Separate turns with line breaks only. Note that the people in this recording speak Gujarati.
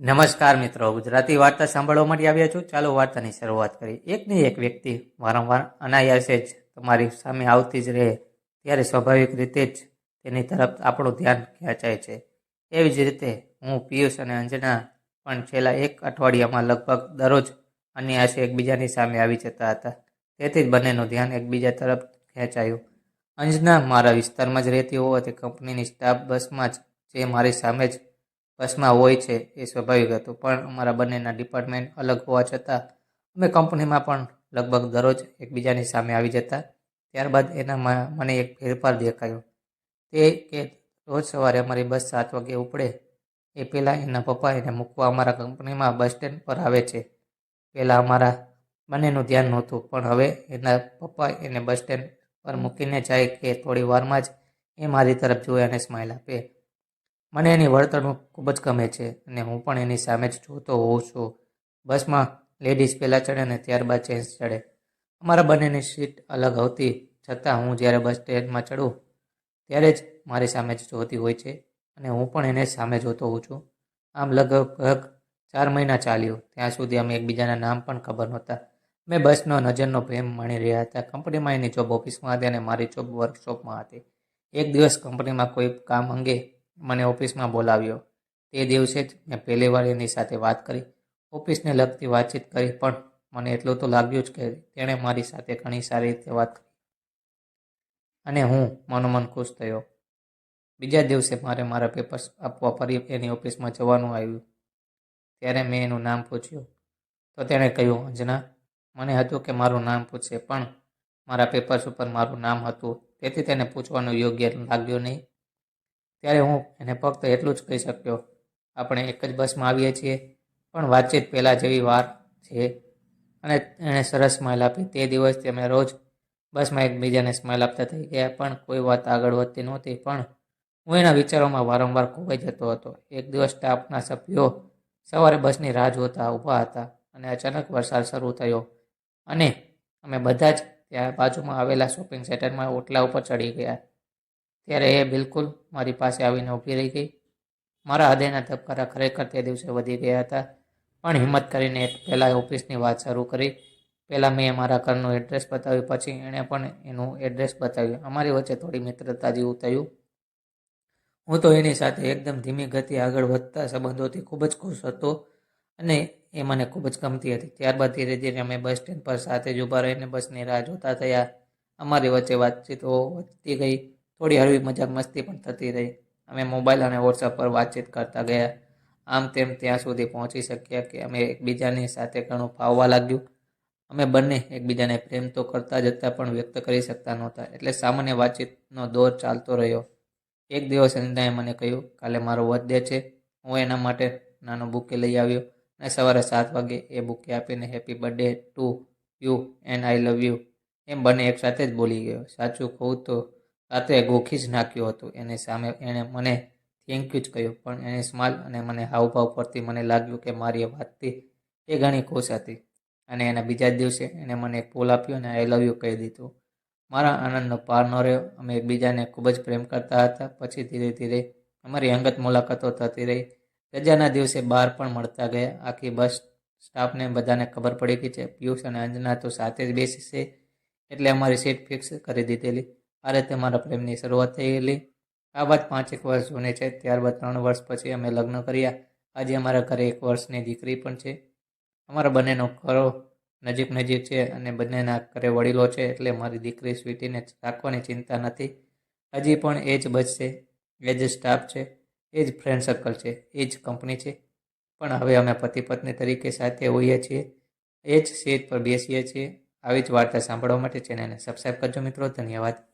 નમસ્કાર મિત્રો, ગુજરાતી વાર્તા સાંભળવા માટે આવ્યા છું? ચાલો વાર્તાની શરૂઆત કરી એકની એક વ્યક્તિ વારંવાર અનાયાસે જ તમારી સામે આવતી જ રહે, ત્યારે સ્વાભાવિક રીતે જ તેની તરફ આપણું ધ્યાન ખેંચાય છે. એવી જ રીતે હું, પિયુષ અને અંજના પણ છેલ્લા એક અઠવાડિયામાં લગભગ દરરોજ અનાયાસે એકબીજાની સામે આવી જતા હતા. તેથી જ બંનેનું ધ્યાન એકબીજા તરફ ખેંચાયું. અંજના મારા વિસ્તારમાં જ રહેતી હોવાથી કંપનીની સ્ટાફ બસમાં જ જે મારી સામે જ બસમાં હોય છે એ સ્વાભાવિક હતું, પણ અમારા બંનેના ડિપાર્ટમેન્ટ અલગ હોવા છતાં અમે કંપનીમાં પણ લગભગ દરરોજ એકબીજાની સામે આવી જતા. ત્યારબાદ એનામાં મને એક ફેરફાર દેખાયો. તે કે રોજ સવારે અમારી બસ સાત વાગે ઉપડે એ પહેલાં એના પપ્પા એને મૂકવા અમારા કંપનીમાં બસ સ્ટેન્ડ પર આવે છે. પહેલાં અમારા બંનેનું ધ્યાન નહોતું, પણ હવે એના પપ્પા એને બસ સ્ટેન્ડ પર મૂકીને જાય કે થોડી વારમાં જ એ મારી તરફ જોઈ અને સ્માઇલ આપે. મને એની વર્તણૂક ખૂબ જ ગમે છે અને હું પણ એની સામે જ જોતો હોઉં છું. બસમાં લેડીઝ પહેલાં ચડે અને ત્યારબાદ જેન્ટ્સ ચડે. અમારા બંનેની સીટ અલગ હોતી છતાં હું જ્યારે બસ સ્ટેન્ડમાં ચડું ત્યારે જ મારી સામે જ જોતી હોય છે અને હું પણ એને સામે જોતો હોઉં છું. આમ લગભગ ચાર મહિના ચાલ્યું. ત્યાં સુધી અમે એકબીજાના નામ પણ ખબર નહોતા. મેં બસનો નજરનો પ્રેમ માણી રહ્યા હતા. કંપનીમાં એની જોબ ઓફિસમાં હતી અને મારી જોબ વર્કશોપમાં હતી. એક દિવસ કંપનીમાં કોઈ કામ અંગે મને ઓફિસમાં બોલાવ્યો. તે દિવસે જ મેં પહેલી વાર એની સાથે વાત કરી. ઓફિસને લગતી વાતચીત કરી, પણ મને એટલું તો લાગ્યું જ કે તેણે મારી સાથે ઘણી સારી રીતે વાત કરી. અને હું મનોમન ખુશ થયો. બીજા દિવસે મારે મારા પેપર્સ આપવા ફરી એની ઓફિસમાં જવાનું આવ્યું. ત્યારે મેં એનું નામ પૂછ્યું. તો તેણે કહ્યું, અંજના, મને હતું કે મારું નામ પૂછશે પણ મારા પેપર્સ ઉપર મારું નામ હતું. તેથી તેને પૂછવાનું યોગ્ય લાગ્યું નહીં. ત્યારે હું એને ફક્ત એટલું જ કહી શક્યો, આપણે એક જ બસમાં આવીએ છીએ, પણ વાતચીત પહેલાં જેવી વાર છે. અને એણે સરસ સ્માઇલ આપી. તે દિવસથી અમે રોજ બસમાં એકબીજાને સ્માઇલ આપતા થઈ ગયા, પણ કોઈ વાત આગળ વધતી નહોતી. પણ હું એના વિચારોમાં વારંવાર ખોવાઈ જતો હતો. એક દિવસ સ્ટાફના સભ્યો સવારે બસની રાહ જોતા ઊભા હતા અને અચાનક વરસાદ શરૂ થયો અને અમે બધા જ ત્યાં બાજુમાં આવેલા શોપિંગ સેન્ટરમાં ઓટલા ઉપર ચડી ગયા. ત્યારે એ બિલકુલ મારી પાસે આવીને ઊભી રહી ગઈ. મારા હૃદયના ધબકારા ખરેખર તે દિવસે વધી ગયા હતા. પણ હિંમત કરીને પહેલાં ઓફિસની વાત શરૂ કરી. પહેલાં મેં મારા ઘરનું એડ્રેસ બતાવ્યું, પછી એણે પણ એનું એડ્રેસ બતાવ્યું. અમારી વચ્ચે થોડી મિત્રતા જેવું થયું. હું તો એની સાથે એકદમ ધીમી ગતિ આગળ વધતા સંબંધોથી ખૂબ જ ખુશ હતો અને એ મને ખૂબ જ ગમતી હતી. ત્યારબાદ ધીરે ધીરે અમે બસ સ્ટેન્ડ પર સાથે જ ઊભા રહીને બસની રાહ જોતા થયા. અમારી વચ્ચે વાતચીતો વધતી ગઈ. થોડી હળવી મજાક મસ્તી પણ થતી રહી. અમે મોબાઈલ અને વોટ્સઅપ પર વાતચીત કરતા ગયા. આમ તેમ ત્યાં સુધી પહોંચી શક્યા કે અમે એકબીજાની સાથે ઘણું ફાવવા લાગ્યું. અમે બંને એકબીજાને પ્રેમ તો કરતા જતા પણ વ્યક્ત કરી શકતા નહોતા, એટલે સામાન્ય વાતચીતનો દોર ચાલતો રહ્યો. એક દિવસ અનિતાએ મને કહ્યું, કાલે મારો બર્થડે છે. હું એના માટે નાનો બુકે લઈ આવ્યો અને સવારે સાત વાગે એ બુકે આપીને happy birthday to you and I love you. એમ બંને એકસાથે જ બોલી ગયો. સાચું કહું તો રાત્રે ગોખી જ નાખ્યું હતું. એની સામે એણે મને થેન્ક યુ જ કહ્યું. પણ એની સ્માઇલ અને મને હાવભાવ પરથી મને લાગ્યું કે મારી વાતથી એ ઘણી ખુશ હતી. અને એના બીજા દિવસે એણે મને એક આપ્યો અને આઈ લવ યુ કહી દીધું. મારા આનંદનો પાર ન રહ્યો. અમે એકબીજાને ખૂબ જ પ્રેમ કરતા હતા. પછી ધીરે ધીરે અમારી અંગત મુલાકાતો થતી રહી. રજાના દિવસે બહાર પણ મળતા ગયા. આખી બસ સ્ટાફને બધાને ખબર પડી ગઈ છે પિયુષ અને અંજના તો સાથે જ બેસી એટલે અમારી સીટ ફિક્સ કરી દીધેલી. આ રીતે મારા પ્રેમની શરૂઆત થઈ ગયેલી આ વાત પાંચેક વર્ષ જૂની છે. ત્યારબાદ ત્રણ વર્ષ પછી અમે લગ્ન કર્યા. આજે અમારા ઘરે એક વર્ષની દીકરી પણ છે. અમારા બંનેનો ઘરો નજીક નજીક છે અને બંનેના ઘરે વડીલો છે એટલે મારી દીકરી સ્વીટીને રાખવાની ચિંતા નથી. હજી પણ એ જ બચશે એ જ સ્ટાફ છે. એ જ ફ્રેન્ડ સર્કલ છે. એ જ કંપની છે. પણ હવે અમે પતિ પત્ની તરીકે સાથે હોઈએ છીએ. એ જ સીટ પર બેસીએ છીએ. આવી જ વાર્તા સાંભળવા માટે ચેનલને સબસ્ક્રાઈબ કરજો મિત્રો. ધન્યવાદ.